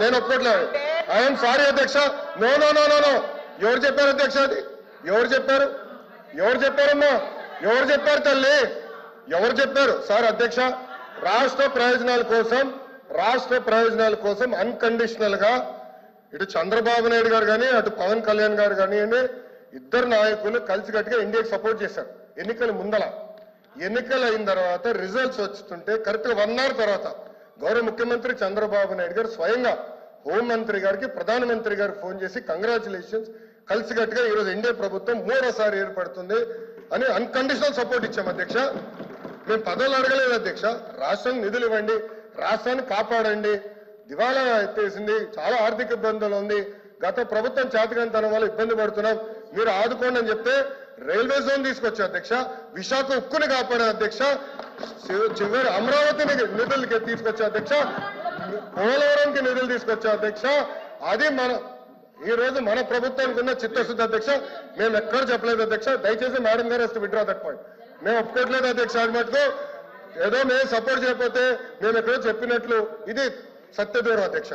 నేను ఒప్పుకోట్లేదు I'm sorry అధ్యక్ష. No no no no no ఎవరు చెప్పారు అధ్యక్ష అది? ఎవరు చెప్పారు? ఎవరు చెప్పారమ్మా? ఎవరు చెప్పారు తల్లి? ఎవరు చెప్పారు? సార్ అధ్యక్ష రాష్ట్ర ప్రయోజనాల కోసం రాష్ట్ర ప్రయోజనాల కోసం అన్కండిషనల్గా ఇటు చంద్రబాబు నాయుడు గారు కానీ అటు పవన్ కళ్యాణ్ గారు కానివ్వండి ఇద్దరు నాయకులు కలిసికట్టుగా ఇండియాకి సపోర్ట్ చేశారు. ఎన్నికల ముందల. ఎన్నికలు అయిన తర్వాత రిజల్ట్స్ వస్తుంటే కరెక్ట్గా వన్ అవర్ తర్వాత గౌరవ ముఖ్యమంత్రి చంద్రబాబు నాయుడు గారు స్వయంగా హోంమంత్రి గారికి ప్రధానమంత్రి గారు ఫోన్ చేసి కంగ్రాచులేషన్స్ కలిసికట్టుగా ఈరోజు ఎన్డీఏ ప్రభుత్వం మూడోసారి ఏర్పడుతుంది అని అన్కండిషనల్ సపోర్ట్ ఇచ్చాం అధ్యక్ష. మేము పదవులు అడగలేదు అధ్యక్ష. రాష్ట్రానికి నిధులు ఇవ్వండి రాష్ట్రాన్ని కాపాడండి. దివాలా ఎత్తేసింది చాలా ఆర్థిక ఇబ్బందులు ఉంది. గత ప్రభుత్వం చేతకంతనం వల్ల ఇబ్బంది పడుతున్నాం. మీరు ఆదుకోండి అని చెప్తే రైల్వే జోన్ తీసుకొచ్చా అధ్యక్ష. విశాఖ ఉక్కుని కాపాడే అధ్యక్ష. చివరి అమరావతిని నిధులకి తీసుకొచ్చా అధ్యక్ష పోలవరంకి నిధులు తీసుకొచ్చా అధ్యక్ష అది మన ఈ రోజు మన ప్రభుత్వానికి ఉన్న చిత్తశుద్ధి అధ్యక్ష మేము ఎక్కడ చెప్పలేదు అధ్యక్ష దయచేసి మేడం గారు వస్తే విడ్రా దట్ పాయింట్ మేము ఒప్పుకోవట్లేదు అధ్యక్ష అది మటుకు. ఏదో మేము సపోర్ట్ చేయకపోతే మేము ఎక్కడో చెప్పినట్లు. ఇది సత్యదూరం అధ్యక్ష.